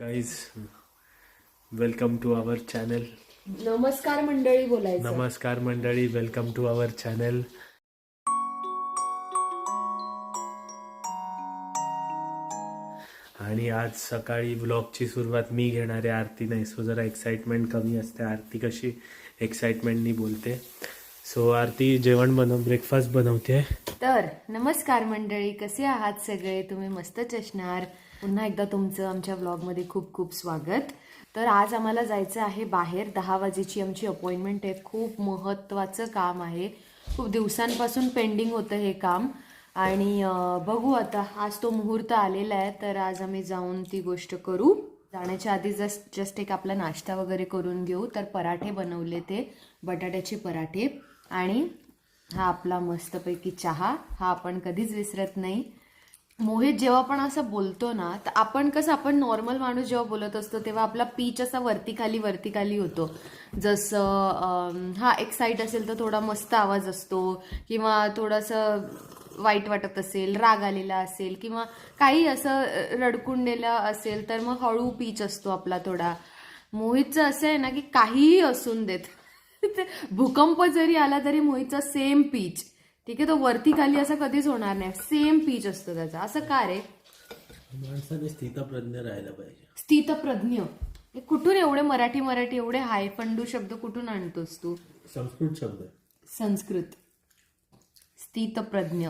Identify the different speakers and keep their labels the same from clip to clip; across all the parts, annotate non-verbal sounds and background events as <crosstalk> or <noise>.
Speaker 1: Guys welcome to our channel
Speaker 2: नमस्कार मंडळी बोलायचं.
Speaker 1: नमस्कार मंडळी वेलकम टू आवर चॅनल आणि आज सकाळी व्लॉगची सुरुवात मी घेणार आहे आरती नाही सो जरा एक्साइटमेंट कमी असते. आरती कशी? एक्साइटमेंटनी बोलते. सो आरती जेवण बनव ब्रेकफास्ट बनवते.
Speaker 2: तर नमस्कार मंडळी. कसे आहात सगळे? तुम्ही मस्तच असणार पुन्हा एकदा तुमचं आमच्या ब्लॉगमध्ये खूप खूप स्वागत. तर आज आम्हाला जायचं आहे बाहेर. दहा वाजेची आमची अपॉइंटमेंट आहे. खूप महत्त्वाचं काम आहे. खूप दिवसांपासून पेंडिंग होतं हे काम. आणि बघू आता. आज तो मुहूर्त आलेला आहे तर आज आम्ही जाऊन ती गोष्ट करू. जाण्याच्या आधी जस्ट जस्ट एक आपला नाश्ता वगैरे करून घेऊ. तर पराठे बनवले ते बटाट्याचे पराठे. आणि हा आपला मस्तपैकी चहा. हा आपण कधीच विसरत नाही. मोहित जेव्हा आपण असं बोलतो ना तर आपण कसं आपण नॉर्मल माणूस जेव्हा बोलत असतो तेव्हा आपला पीच असा वरती खाली वरती खाली होतो. जसं हा एक असेल तर थोडा मस्त आवाज असतो किंवा थोडंसं वाईट वाटत असेल राग आलेला असेल किंवा काही असं रडकुंडेलं असेल तर मग हळू पीच असतो आपला थोडा. मोहितचं असं आहे ना की काहीही असून देत. ते <laughs> भूकंप जरी आला तरी मोहितचा सेम पीच ठीक आहे तो वरती खाली असं कधीच होणार नाही. सेम पीच असतो त्याचा. असं का रे?
Speaker 1: माणसाने स्थितप्रज्ञ राहायला पाहिजे.
Speaker 2: स्थितप्रज्ञ. हे कुठून एवढे मराठी मराठी एवढे हाय फंडू शब्द कुठून आणतोस तू?
Speaker 1: संस्कृत शब्द.
Speaker 2: संस्कृत. स्थितप्रज्ञ.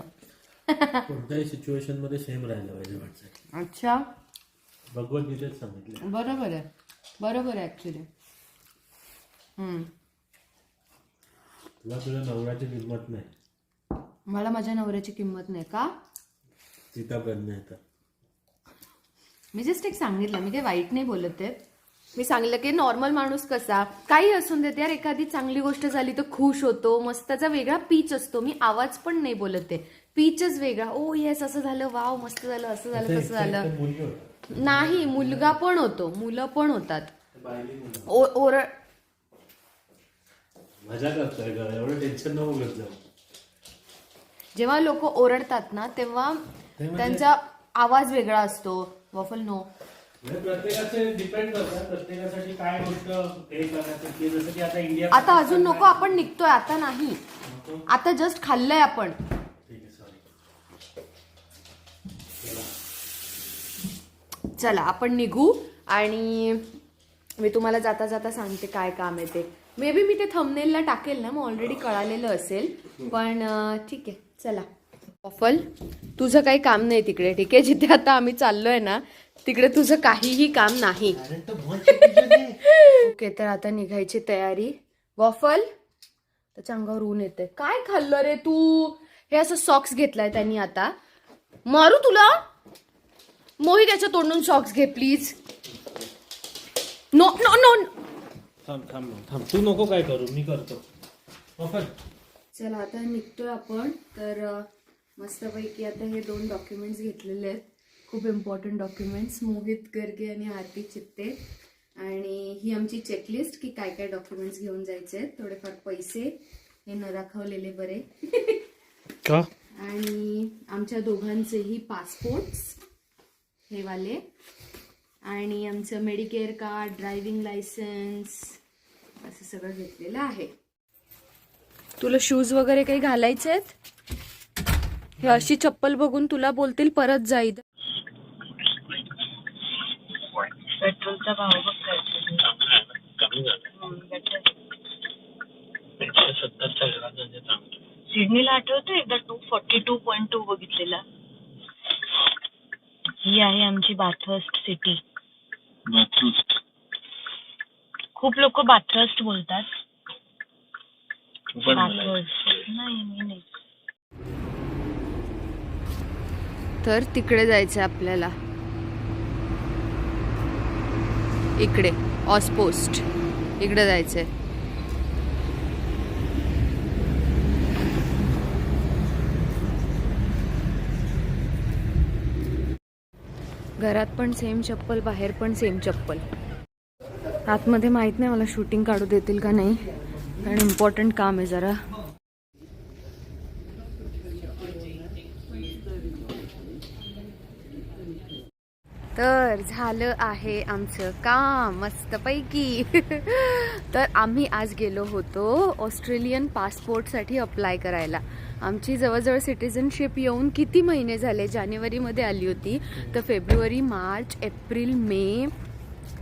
Speaker 1: कोणत्याही सिच्युएशनमध्ये सेम राहायला पाहिजे माणसाने.
Speaker 2: अच्छा.
Speaker 1: भगवद्गीतेत सांगितलं
Speaker 2: बरोबर आहे. बरोबर आहे ऍक्च्युली
Speaker 1: तुला तुझ्या नवऱ्याची किंमत नाही.
Speaker 2: मला माझ्या नवऱ्याची किंमत नाही का? मी जस्ट एक सांगितलं मी काही वाईट नाही बोलत आहे. मी सांगितलं की नॉर्मल माणूस कसा? काही असून देत यार एखादी चांगली गोष्ट झाली तर खुश होतो मस्त त्याचा वेगळा पीच असतो. मी आवाज पण नाही बोलत आहे. पीचच वेगळा. ओ येस असं झालं. वाव मस्त झालं असं झालं तसं झालं. नाही मुलगा पण होतो. मुलं पण होतात.
Speaker 1: बायली मुलं.
Speaker 2: ओ ओरड
Speaker 1: मजा करतोय ग. एवढं टेन्शन नको घेत जाऊ.
Speaker 2: जेव्हा लोक ओरडतात ना तेव्हा त्यांचा आवाज वेगळा असतो. वॉफल नो.
Speaker 1: म्हणजे प्रत्येकाचे डिपेंड करतात. प्रत्येकासाठी काय गोष्ट हे जसं की आता इंडिया
Speaker 2: आता अजून नको आपण निघतोय आता नाही. आता जस्ट खाल्लंय आपण.
Speaker 1: ठीक आहे सॉरी
Speaker 2: चला. आपण निघू आणि मी तुम्हाला जाता जाता सांगते काय काम आहे ते. मे बी मी ते थंबनेलला टाकेल ना मग ऑलरेडी कळालेलं असेल. पण ठीक आहे. चला. ऑफल तुझं काही काम नाही तिकडे ठीक आहे? जिथे आता आम्ही चाललोय ना तिकडे तुझं काहीही काम नाही. ओके तर आता निघायची तयारी. वॉफल त्याच्या अंगावर ऊन येते काय खाल्लं रे तू? हे असं सॉक्स घेतलाय त्यांनी आता. मारू तुला? मोही त्याच्या तोंडून सॉक्स घे प्लीज नो नो नो
Speaker 1: थांब थांब थांब. तू नको काय करू मी करतो. वॉफल
Speaker 2: चला आता निघतोय आपण. तर मस्तपैकी आता हे दोन डॉक्युमेंट्स घेतलेले आहेत. खूप इम्पॉर्टंट डॉक्युमेंट्स मोहित गर्गे आणि आरती चित्ते. आणि ही आमची चेकलिस्ट की काय काय डॉक्युमेंट्स घेऊन जायचे आहेत. थोडेफार पैसे हे न दाखवलेले बरे. आणि आमच्या दोघांचेही पासपोर्ट्स हे वाले आणि आमचं मेडिकेअर कार्ड ड्रायव्हिंग लायसन्स असं सगळं घेतलेलं आहे. तुला शूज वगैरे काही घालायचे आहेत? हे अशी चप्पल बघून तुला बोलतील परत जाईल
Speaker 3: पेट्रोलचा भाव बघ काय सिडनीला आठवतो एकदा two forty two point two बघितलेला? ही आहे आमची बाथर्स्ट सिटी खूप लोक बाथर्स्ट बोलतात. नाही
Speaker 2: तर तिकडे जायचं आपल्याला. इकडे ऑसपोस्ट इकडे जायचंय. घरात पण सेम चप्पल बाहेर पण सेम चप्पल. आतमध्ये माहीत नाही मला शूटिंग काढू देतील का नाही. कारण इम्पॉर्टंट काम आहे जरा. तर झालं आहे आमचं काम मस्तपैकी. तर आम्ही आज गेलो होतो ऑस्ट्रेलियन पासपोर्टसाठी अप्लाय करायला. आमची जवळजवळ सिटिझनशिप येऊन किती महिने झाले? जानेवारीमध्ये आली होती. तर फेब्रुवारी मार्च एप्रिल मे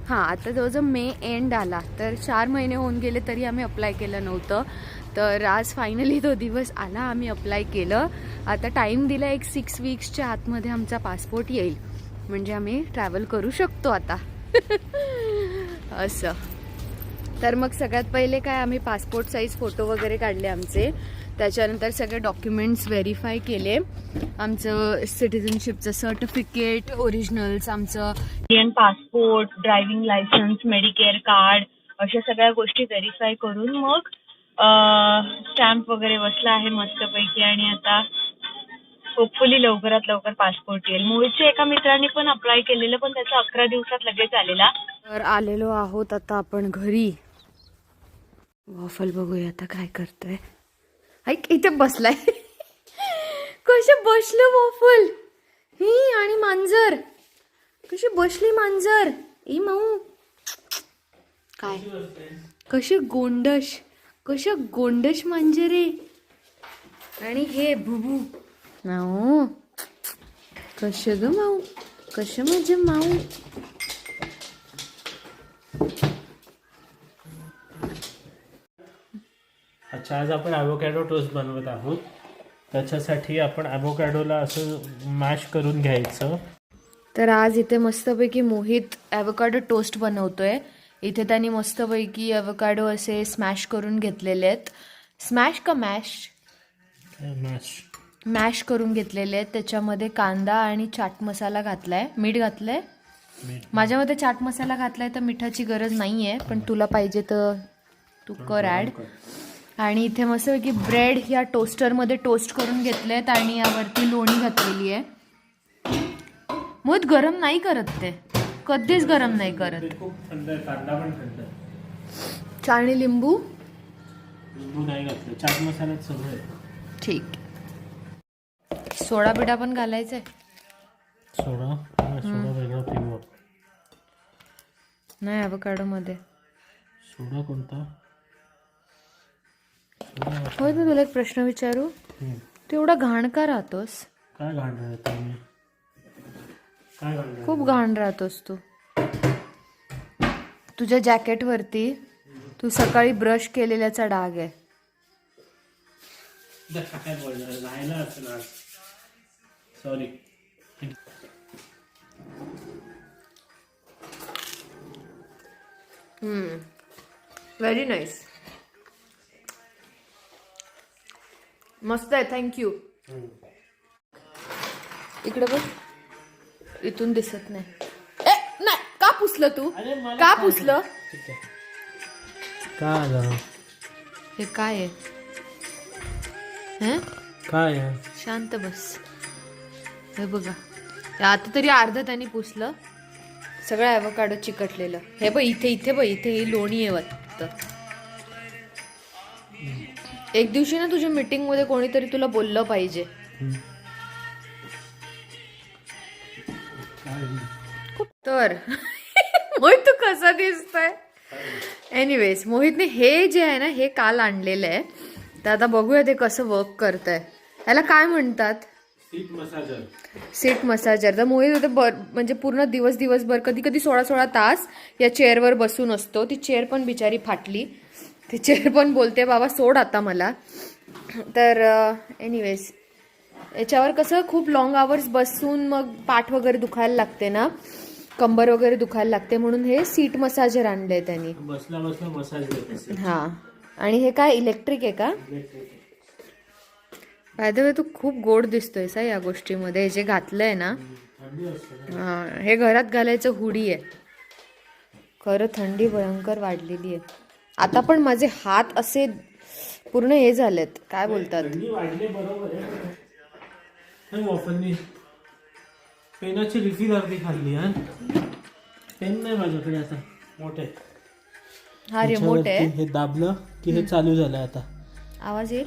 Speaker 2: हां आता जवळजवळ मे एंड आला तर चार महिने होऊन गेले तरी आम्ही अप्लाय केलं नव्हतं. तर आज फायनली तो दिवस आला आम्ही अप्लाय केलं. आता टाईम दिला एक सिक्स वीक्सच्या आतमध्ये आमचा पासपोर्ट येईल. म्हणजे आम्ही ट्रॅव्हल करू शकतो आता. <laughs> असं. तर मग सगळ्यात पहिले काय आम्ही पासपोर्ट साईज फोटो वगैरे काढले आमचे. त्याच्यानंतर सगळे डॉक्युमेंट्स व्हेरीफाय केले. आमचं सिटिझनशिपचं सर्टिफिकेट ओरिजिनल्स आमचं
Speaker 3: Indian passport driving licence Medicare card अशा सगळ्या गोष्टी व्हेरीफाय करून मग स्टॅम्प वगैरे बसला आहे मस्तपैकी आणि आता होपफुली लवकरात लवकर पासपोर्ट येईल. मोहितच्या एका मित्रांनी पण अप्लाय केलेलं पण त्याचा अकरा दिवसात लगेच आलेला.
Speaker 2: तर आलेलो आहोत आता आपण घरी. वॉफल बघूया आता काय करतोय. ऐक इथे बसलाय. कसे बसलं वॉफल हो ही आणि मांजर. कशी बसली मांजर? ई माऊ. काय? कशे गोंडश कशा गोंडश मांजरे. आणि हे भुबू माऊ. कश ग माऊ? कश माझे माऊ?
Speaker 1: अच्छा आज आपण ॲव्होकॅडो टोस्ट बनवत आहोत. त्याच्यासाठी आपण ॲव्होकॅडोला असं मॅश करून घ्यायचं.
Speaker 2: तर आज इथे मस्तपैकी मोहित ॲव्होकाडो टोस्ट बनवतोय. इथे त्यांनी मस्तपैकी ॲव्होकाडो असे स्मॅश करून घेतलेले आहेत. स्मॅश का मॅश
Speaker 1: मॅश
Speaker 2: मॅश करून घेतलेले आहेत. त्याच्यामध्ये कांदा आणि चाट मसाला घातलाय. मीठ घातलंय? माझ्या मते चाट मसाला घातलाय तर मिठाची गरज नाही आहे पण तुला पाहिजे तर तू कर ॲड आणि इथे मस्तपैकी ब्रेड या टोस्टरमध्ये टोस्ट करून घेतलेत आणि यावरती लोणी घातलेली आहे. मोहित गरम नाही करत ते. कधीच गरम नाही करत.
Speaker 1: आहे आहे.
Speaker 2: चाळणी लिंबू?
Speaker 1: घातलं आहे.
Speaker 2: ठीक. सोडा बिडा पण घालायचंय.
Speaker 1: सोडा? हा, सोडा
Speaker 2: नाही avocado मध्ये.
Speaker 1: सोडा कोणता?
Speaker 2: होय मी तुला एक प्रश्न विचारू. तू एवढा घाण का राहतोस.
Speaker 1: काय मी? काय घालणार
Speaker 2: खूप घाण राहतोस तू. तुझ्या जॅकेटवरती तू सकाळी ब्रश केलेल्याचा डाग आहे.
Speaker 1: काय बोलणार राहिला असेल आज. सॉरी
Speaker 2: व्हेरी नाईस मस्त आहे थँक्यू इकडे बघ. इथून दिसत नाही. ए नाही का पुसलं तू? का पुसलं?
Speaker 1: आलं
Speaker 2: हे काय आहे? हं?
Speaker 1: काय
Speaker 2: शांत बस. हे बघा. आता तरी अर्ध त्यांनी पुसलं. सगळं ॲवोकाडो चिकटलेलं. हे बघ इथे इथे बघ इथे ही लोणी आहे वाटतं. एक दिवशी ना तुझ्या मीटिंगमध्ये कोणीतरी तुला बोललं पाहिजे. तर मोहित तू कसा दिसतोय? एनिवेज मोहितने हे जे आहे ना हे काल आणलेलं आहे. तर आता बघूया ते कसं वर्क करत आहे याला काय म्हणतात?
Speaker 1: सीट मसाजर
Speaker 2: सीट मसाजर तर मोहित होते बर म्हणजे पूर्ण दिवस दिवसभर कधी कधी सोळा सोळा तास या चेअरवर बसून असतो. ती चेअर पण बिचारी फाटली. ती चेअर <laughs> पण बोलते बाबा सोड आता मला. तर एनिवेज याच्यावर कसं खूप लॉंग आवर्स बसून मग पाठ वगैरे दुखायला लागते ना? कंबर वगैरे दुखायला लागते म्हणून हे सीट मसाजर आणलंय त्यांनी.
Speaker 1: बसला बसला मसाज देत असेल
Speaker 2: हा. आणि हे काय इलेक्ट्रिक आहे का? बाय द वे तू खूप गोड दिसतोय सा या गोष्टीमध्ये. हे जे घातलंय ना. हा हे घरात घालायचं हुडी आहे. खरं थंडी भयंकर वाढलेली आहे. आता पण माझे हात असे पूर्ण हे झालेत. काय बोलतात?
Speaker 1: पेनाची रिफिल अर्धी खाल्ली हा? पेन नाही माझ्याकडे आता मोठे.
Speaker 2: हा रिमोट आहे
Speaker 1: हे दाबलं की हे चालू झालं आता.
Speaker 2: आवाज येईल?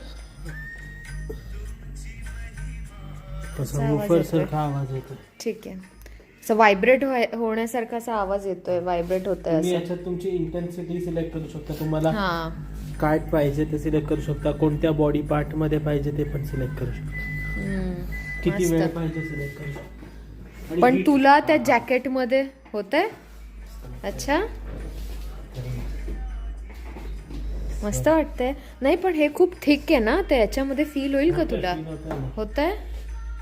Speaker 1: तसं आवाज येतो
Speaker 2: ठीक आहे. असं व्हायब्रेट होण्यासारखा असा आवाज येतोय व्हायब्रेट होतोय
Speaker 1: तुम्ही
Speaker 2: असं.
Speaker 1: याच्यात तुमची इंटेन्सिटी सिलेक्ट करू शकता. तुम्हाला
Speaker 2: हा.
Speaker 1: काय पाहिजे ते सिलेक्ट करू शकता. कोणत्या बॉडी पार्टमध्ये पाहिजे ते पण सिलेक्ट करू शकता.
Speaker 2: हम्म.
Speaker 1: किती
Speaker 2: मस्त.
Speaker 1: वेळ पाहिजे सिलेक्ट करू शकता? आणि
Speaker 2: पण
Speaker 1: heat-
Speaker 2: तुला त्या जॅकेटमध्ये होतंय? अच्छा. मस्त वाटतंय. नाही पण हे खूप थिक आहे ना? ते याच्यामध्ये फील होईल का तुला?
Speaker 1: होतंय.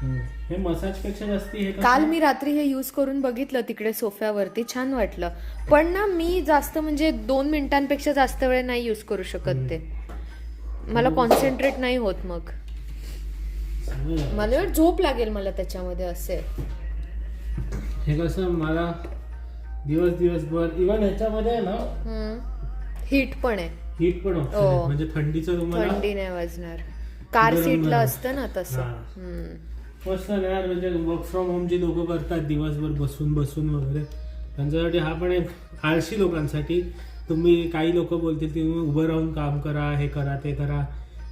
Speaker 1: हे जास्ती हे कसं
Speaker 2: काल मी रात्री हे यूज करून बघितलं तिकडे सोफ्यावरती छान वाटलं पण ना मी जास्त म्हणजे दोन मिनिटांपेक्षा जास्त वेळ नाही यूज करू शकत ते मला कॉन्सन्ट्रेट नाही होत मग
Speaker 1: चांगलं झालं.
Speaker 2: मला वाटतं झोप लागेल मला त्याच्यामध्ये असे
Speaker 1: हे कसं मला दिवस दिवसभर इव्हन ह्याच्यामध्ये आहे ना
Speaker 2: हीट पण आहे
Speaker 1: हीट पण
Speaker 2: हो.
Speaker 1: आहे. म्हणजे थंडीचं तुम्हाला
Speaker 2: थंडी नाही वाजणार कार
Speaker 1: गरम
Speaker 2: सीटला
Speaker 1: गरम.
Speaker 2: असतं ना तसं
Speaker 1: हा.
Speaker 2: हम्म.
Speaker 1: मस्त ना यार म्हणजे वर्क फ्रॉम होम जी लोक करतात दिवसभर बसून बसून वगैरे त्यांच्यासाठी हा पण एक आळशी लोकांसाठी. तुम्ही काही लोक बोलतील की तुम्ही उभं राहून काम करा हे करा ते करा.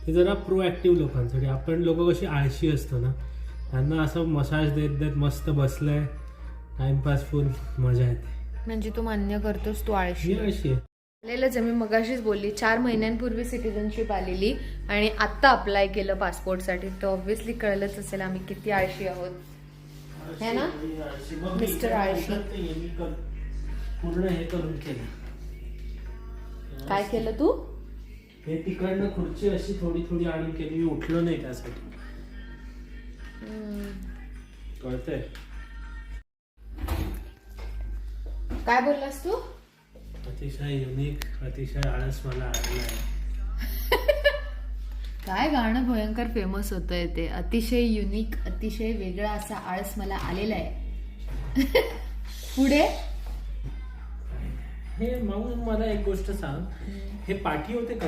Speaker 1: ते जरा प्रोॲक्टिव्ह लोकांसाठी. आपण लोक कशी आळशी असतो ना त्यांना असं मसाज देत देत मस्त बसलंय. टाइमपास फुल मजा येते.
Speaker 2: म्हणजे तू मान्य करतोस तू आळशी.
Speaker 1: ही आळशी आहे.
Speaker 2: आलेलंच आहे. मी मगाशीच बोलली चार महिन्यांपूर्वी सिटिझनशिप आलेली आणि आत्ता अप्लाय केलं पासपोर्टसाठी तर ऑब्व्हियसली कळलंच असेल आम्ही किती आळशी आहोत. है ना? मिस्टर आळशी.
Speaker 1: पूर्ण हे करून केलं.
Speaker 2: काय केलं तू?
Speaker 1: हे तिकडनं खुर्ची अशी थोडी थोडी आणून केली. मी उठलो नाही त्यासाठी. कळतंय?
Speaker 2: काय बोललास तू?
Speaker 1: अतिशय युनिक अतिशय आळस मला आलेला आहे. <laughs>
Speaker 2: काय गाणं भयंकर फेमस होतंय ते. अतिशय युनिक अतिशय वेगळा असा आळस मला आलेला आहे. <laughs> पुढे?
Speaker 1: हे मग मला एक गोष्ट सांग. हे पाठी होते का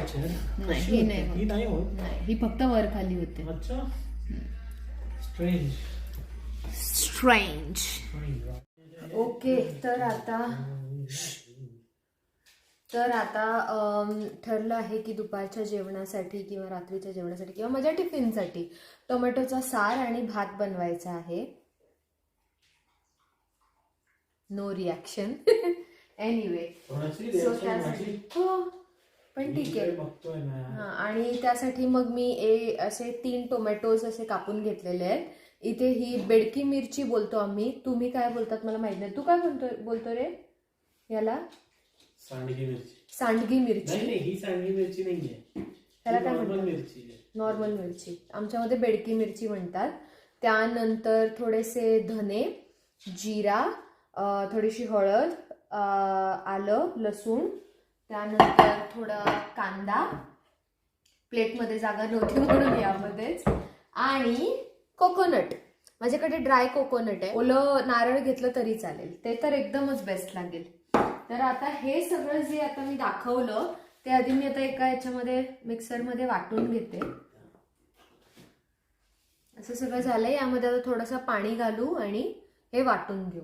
Speaker 2: नाही, ही नाही होत.
Speaker 1: ही नाही होत?
Speaker 2: नाही ही फक्त वर खाली होते.
Speaker 1: अच्छा. स्ट्रेंज
Speaker 2: स्ट्रेंज ओके तर आता तर आता ठरलं आहे की दुपारच्या जेवणासाठी किंवा रात्रीच्या जेवणासाठी किंवा माझ्या टिफिनसाठी टोमॅटोचा सार आणि भात बनवायचा आहे. नो रिॲक्शन एनिवे सो त्यासाठी हो पण ठीक आहे. हा आणि त्यासाठी मग मी ए असे तीन टोमॅटोज असे कापून घेतलेले आहेत. इथे ही बेडकी मिरची बोलतो आम्ही. तुम्ही काय बोलतात मला माहीत नाही. तू काय बोलतो बोलतो रे? याला?
Speaker 1: सांडगी मिरची.
Speaker 2: सांडगी
Speaker 1: नाही
Speaker 2: मिरची.
Speaker 1: नाही ही सांडगी मिरची नाहीये.
Speaker 2: त्याला काय
Speaker 1: नॉर्मल
Speaker 2: म्हणतात?
Speaker 1: मिरची आहे.
Speaker 2: नॉर्मल मिरची. आमच्यामध्ये बेडकी मिरची म्हणतात. त्यानंतर थोडेसे धने जिरा अ, थोडीशी हळद अ, आलं लसूण. त्यानंतर थोडा कांदा. प्लेटमध्ये जागा नव्हती म्हणून यामध्येच. आणि कोकोनट. माझ्याकडे ड्राय कोकोनट आहे. ओलं नारळ घेतलं तरी चालेल. ते तर एकदमच बेस्ट लागेल. तर आता हे सगळं जे आता मी दाखवलं ते आधी मी आता एका याच्यामध्ये मिक्सरमध्ये वाटून घेते. असं सगळं झालंय. यामध्ये आता थोडंसं पाणी घालू आणि हे वाटून घेऊ.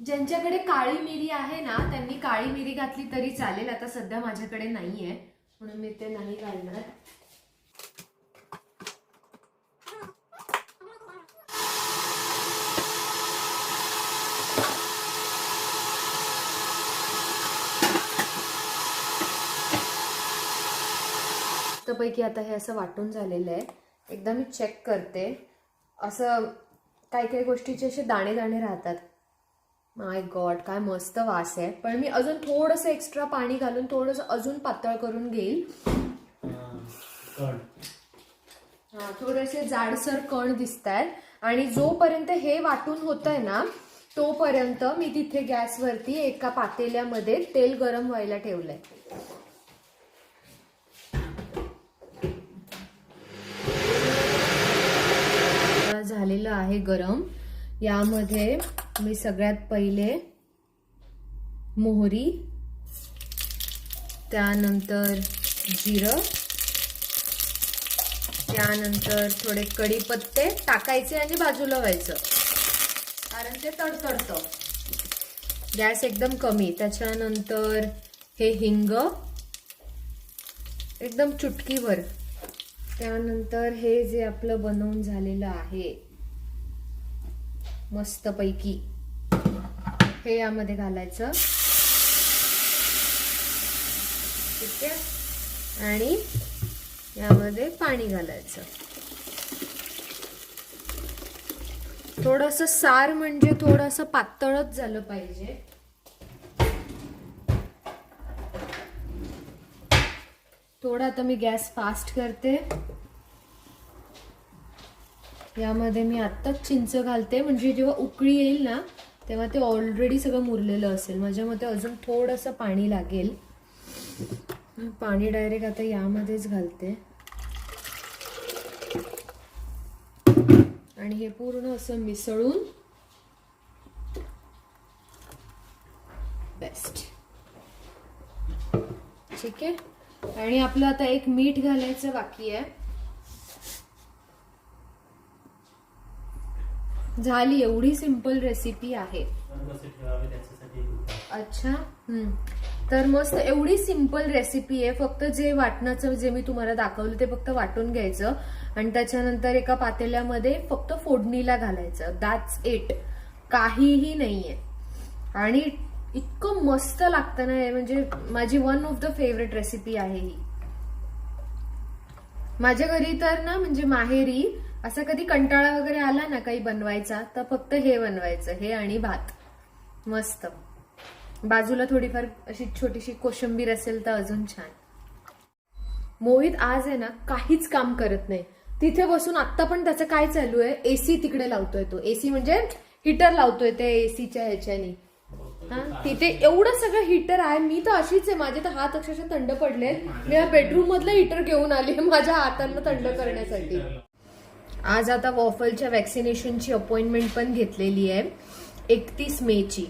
Speaker 2: ज्यांच्याकडे काळी मिरी आहे ना त्यांनी काळी मिरी घातली तरी चालेल. आता सध्या माझ्याकडे नाहीये. म्हणून मी ते नाही घालणार. पैकी आता हे असं वाटून झालेलं आहे. एकदा मी चेक करते. असं काही काही गोष्टीचे असे दाणे दाणे राहतात. माय गॉड काय मस्त वास आहे. पण मी अजून थोडंसं एक्स्ट्रा पाणी घालून थोडंसं अजून पातळ करून घेईल. हा थोडेसे जाडसर कण दिसत आहेत आणि जोपर्यंत हे वाटून होत आहे ना तोपर्यंत मी तिथे गॅसवरती एका पातेल्यामध्ये तेल गरम व्हायला ठेवलंय. झालेलं आहे गरम. यामध्ये मी सगळ्यात पहिले मोहरी त्यानंतर जिरं त्यानंतर थोडे कढीपत्ते टाकायचे आणि बाजूला व्हायचं. कारण ते तडतडतं. गॅस एकदम कमी. त्याच्यानंतर हे हिंग एकदम चुटकीवर. त्यानंतर हे जे आपलं बनवून झालेलं आहे मस्तपैकी हे यामध्ये घालायचं. ठीक आहे? आणि यामध्ये पाणी घालायचं. थोडस सार म्हणजे थोडस पातळच झालं पाहिजे. थोडा आता मी गॅस फास्ट करते. यामध्ये मी आत्ताच चिंच घालते. म्हणजे जेव्हा उकळी येईल ना तेव्हा ते ऑलरेडी सगळं मुरलेलं असेल. माझ्या मते अजून थोडंसं पाणी लागेल. पाणी डायरेक्ट आता यामध्येच घालते. आणि हे पूर्ण असं मिसळून बेस्ट ठीक आहे? आणि आपलं आता एक मीठ घालायचं बाकी आहे. झाली एवढी सिंपल रेसिपी आहे. अच्छा हम्म. तर मस्त एवढी सिंपल रेसिपी आहे. फक्त जे वाटणाचं जे मी तुम्हाला दाखवलं ते फक्त वाटून घ्यायचं. आणि त्याच्यानंतर एका पातेल्यामध्ये फक्त फोडणीला घालायचं. दॅट्स इट काहीही नाहीये. आणि इतकं मस्त लागतं ना हे. म्हणजे माझी one of the favourite recipe आहे ही. माझ्या घरी तर ना म्हणजे माहेरी असा कधी कंटाळा वगैरे आला ना काही बनवायचा तर फक्त हे बनवायचं हे आणि भात. मस्त. बाजूला थोडीफार अशी छोटीशी कोशिंबीर असेल तर अजून छान. मोहित आज आहे ना काहीच काम करत नाही. तिथे बसून आता पण त्याचं काय चालू आहे? एसी तिकडे लावतोय तो. एसी म्हणजे हिटर लावतोय ते एसीच्या ह्याच्यानी. हा? तिथे एवढं सगळं हिटर आहे. मी तर अशीच आहे. माझे तर हात अक्षरशः थंड पडले मी या बेडरूम मधलं हिटर घेऊन आले माझ्या हातांना थंड करण्यासाठी. आज आता वॉफलच्या वॅक्सिनेशनची अपॉइंटमेंट पण घेतलेली आहे एकतीस मेची.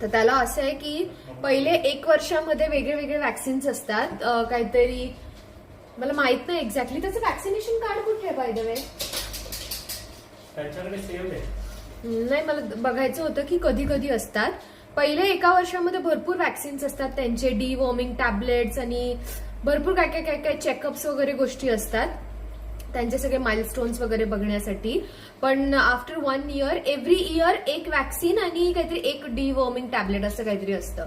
Speaker 2: तर त्याला असं आहे की पहिले एक वर्षामध्ये वेगळे वेगळे वॅक्सिन्स असतात काहीतरी मला माहीत नाही एक्झॅक्टली. त्याचं वॅक्सिनेशन कार्ड कुठे आहे बाय द वे नाही मला बघायचं होतं की कधी कधी असतात. पहिले एका वर्षामध्ये भरपूर वॅक्सिन्स असतात त्यांचे डी वॉर्मिंग टॅबलेट्स आणि भरपूर काय काय काय काय चेकअप्स वगैरे गोष्टी असतात. त्यांचे सगळे माइलस्टोन्स वगैरे बघण्यासाठी. पण after one year every year एक वॅक्सिन आणि काहीतरी एक डी वॉर्मिंग टॅबलेट असं काहीतरी असतं.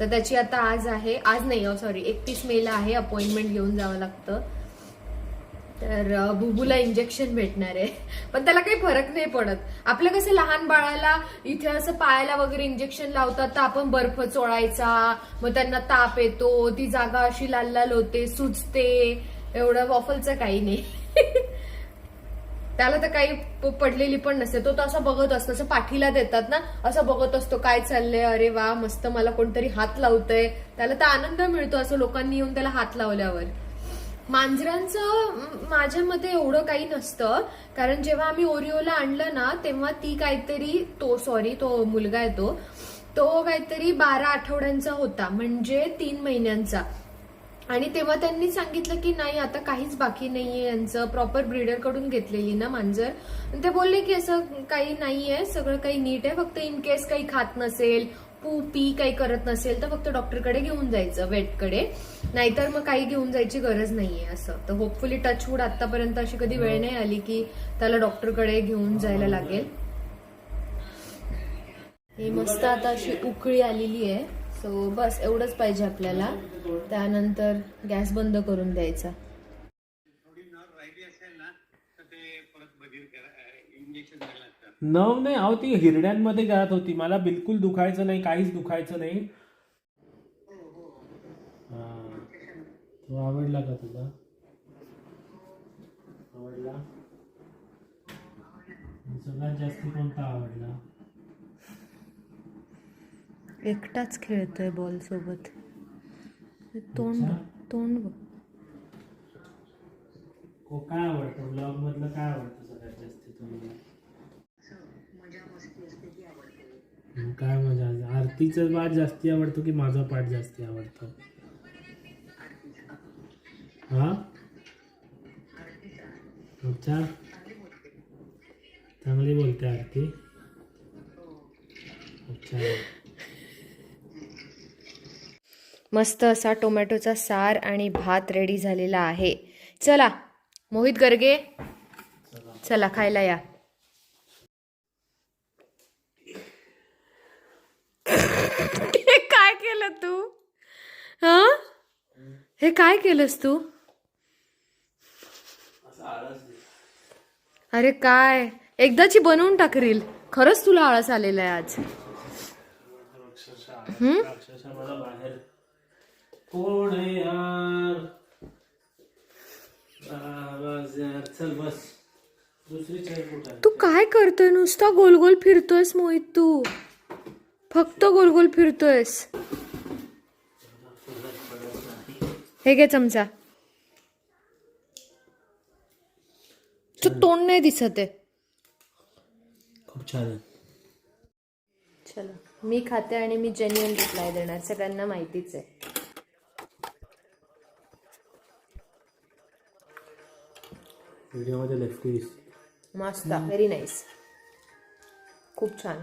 Speaker 2: तर त्याची आता आज आहे आज नाही हो, सॉरी एकतीस मेला आहे अपॉइंटमेंट घेऊन जावं लागतं. तर बुबूला इंजेक्शन भेटणार आहे. पण त्याला काही फरक नाही पडत. आपलं कसं लहान बाळाला इथे असं पायाला वगैरे इंजेक्शन लावतात तर आपण बर्फ चोळायचा मग त्यांना ताप येतो ती जागा अशी लाल लाल होते सुचते एवढं वॉफलचं काही नाही. त्याला तर काही पडलेली पण नसते. तो तर असं बघत असतो. असं पाठीला देतात ना असं बघत असतो काय चाललंय? अरे वा मस्त मला कोणतरी हात लावतंय. त्याला तर आनंद मिळतो असं लोकांनी येऊन त्याला हात लावल्यावर. मांजरांचं माझ्या मते एवढं काही नसतं. कारण जेव्हा आम्ही ओरिओला आणलं ना तेव्हा ती काहीतरी तो सॉरी तो मुलगा आहे तो तो काहीतरी बारा आठवड्यांचा होता. म्हणजे तीन महिन्यांचा. आणि तेव्हा त्यांनी सांगितलं की नाही आता काहीच बाकी नाहीये यांचं प्रॉपर ब्रीडरकडून घेतलेली ना मांजर. ते बोलले की असं काही नाहीये सगळं काही नीट आहे फक्त इन केस काही खात नसेल पू पी काही करत नसेल तर फक्त डॉक्टरकडे घेऊन जायचं वेटकडे नाहीतर मग काही घेऊन जायची गरज नाहीये असं. तर होपफुली टचवूड आतापर्यंत अशी कधी वेळ नाही आली की त्याला डॉक्टरकडे घेऊन जायला लागेल. ही मस्त आता अशी उकळी आलेली आहे. सो बस एवढंच पाहिजे आपल्याला. त्यानंतर गॅस बंद करून द्यायचा.
Speaker 1: नव नाही अहो ती हिरड्यांमध्ये गळत होती. मला बिलकुल दुखायचं नाही काहीच दुखायचं नाही. तो आवडला का तुला? आवडला? सगळ्यात जास्त कोणता आवडला?
Speaker 2: एकटाच खेळतोय बॉल सोबत. तोंड तोंड बघ.
Speaker 1: हो, काय आवडतं? ब्लॉग मधलं काय आवडतं सगळ्यात जास्त तुम्हाला? काय मजा आरतीचं पाठ जास्ती आवडतो की माझा पाठ जास्ती आवडतो? हा? अच्छा. चांगली बोलते आरती. हो, अच्छा
Speaker 2: मस्त असा टोमॅटोचा सार आणि भात रेडी झालेला आहे. चला मोहित गर्गे चला खायला या. काय केलं तू? हा? हे काय केलंस तू? अरे काय? एकदाची बनवून टाक रील. खरंच तुला आळस आलेला आहे आज.
Speaker 1: बाहेर कोण आहे यार चल बस. दुसरी चेअर कुठे आहे.
Speaker 2: तू काय करतोय? नुसता गोल गोल फिरतोयस मोहित तू. फक्त गोल गोल फिरतोयस. हे घे चमचा. तुझं तोंड नाही दिसत आहे.
Speaker 1: खूप छान आहे.
Speaker 2: चला मी खाते आणि मी जेन्युअन रिप्लाय देणार. सगळ्यांना माहितीच आहे.
Speaker 1: व्हिडिओमध्ये लेफ्टी दिसते
Speaker 2: मस्त व्हेरी नाईस खूप छान.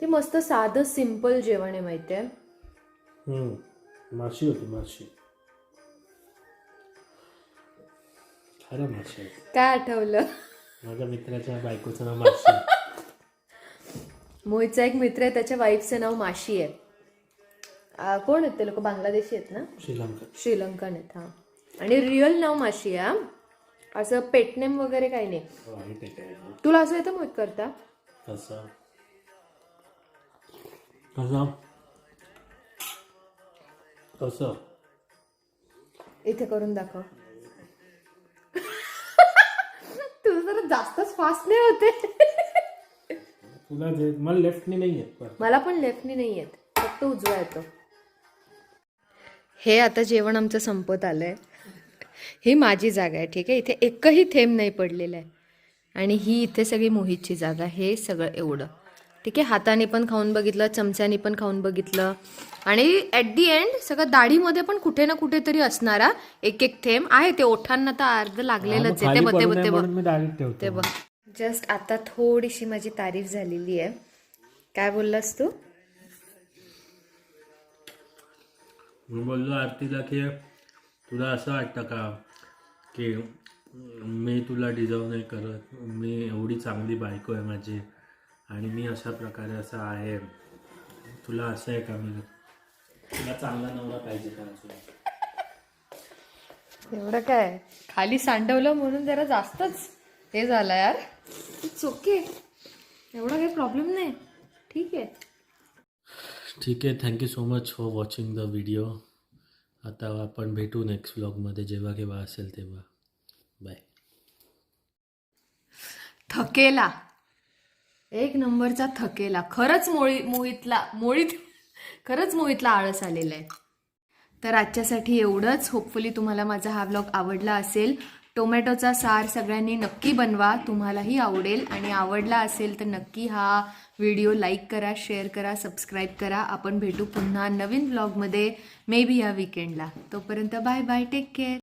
Speaker 2: ते मस्त साधं सिंपल जेवण आहे माहिती आहे?
Speaker 1: हम्म. माशी होती माशी. खरं माशी आहे.
Speaker 2: काय आठवलं?
Speaker 1: माझ्या मित्राच्या बायकोचं नाव माशी आहे. <laughs>
Speaker 2: मोहितचा एक मित्र आहे त्याच्या वाईफचं नाव माशी आहे. आ, कोण आहेत ते लोक? बांगलादेशी आहेत ना?
Speaker 1: श्रीलंका.
Speaker 2: श्रीलंकन आहेत हा. आणि रिअल नाव माशी आहे हा. असं पेटनेम वगैरे काही नाही.
Speaker 1: काय
Speaker 2: तुला असं येतं मोहित करता?
Speaker 1: कसं? कसं? कसं?
Speaker 2: इथे करून दाखव. तुझं जरा जास्तच फास्ट नाही होते.
Speaker 1: तुला जे मला लेफ्टनी नाही येत पण.
Speaker 2: मला पण लेफ्टनी नाही येत. फक्त उजवा येतो. हे आता जेवण आमचं संपत आलंय. ही माझी जागा आहे ठीक आहे? इथे एकही थेंब नाही पडलेला आहे. आणि ही इथे सगळी मोहितची जागा हे सगळं एवढं. ठीक आहे? हाताने पण खाऊन बघितलं चमच्याने पण खाऊन बघितलं. आणि ॲट दी एंड सगळं दाढीमध्ये पण कुठे ना कुठेतरी असणारा एक एक थेंब आहे ते ओठांना तर अर्ध लागलेलंच आहे. ते बघ ते बघ ते बघ
Speaker 1: म्हणून मी डायरेक्ट ठेवतो.
Speaker 2: ते बघ जस्ट आता थोडीशी माझी तारीफ झालेली आहे. काय बोललास तू?
Speaker 1: मी बोललो आरतीला की तुला असं वाटतं का की मी तुला डिझर्व नाही करत? मी एवढी चांगली बायको आहे माझी आणि मी अशा प्रकारे असं आहे. तुला असं आहे का मी? तुला चांगला नवरा पाहिजे का अजून?
Speaker 2: एवढं काय? खाली सांडवलं म्हणून जरा जास्तच हे झालं यार. इट्स ओके एवढा काही प्रॉब्लेम नाही. ठीक आहे.
Speaker 1: ठीक आहे. Thank you so much for watching the video आता आपण भेटू नेक्स्ट व्लॉगमध्ये जेव्हा केव्हा असेल तेव्हा. बाय
Speaker 2: थकेला. एक नंबरचा थकेला. खरंच मोळी मोहितला मोळीत खरंच मोहितला आळस आलेला आहे. तर आजच्यासाठी एवढंच. होपफुली तुम्हाला माझा हा व्लॉग आवडला असेल. टोमॅटोचा सार सगळ्यांनी नक्की बनवा तुम्हालाही आवडेल. आणि आवडला असेल तर नक्की हा व्हिडिओ लाईक करा शेअर करा सबस्क्राईब करा. आपण भेटू पुन्हा नवीन ब्लॉगमध्ये मे बी या विकेंडला तोपर्यंत बाय बाय टेक केअर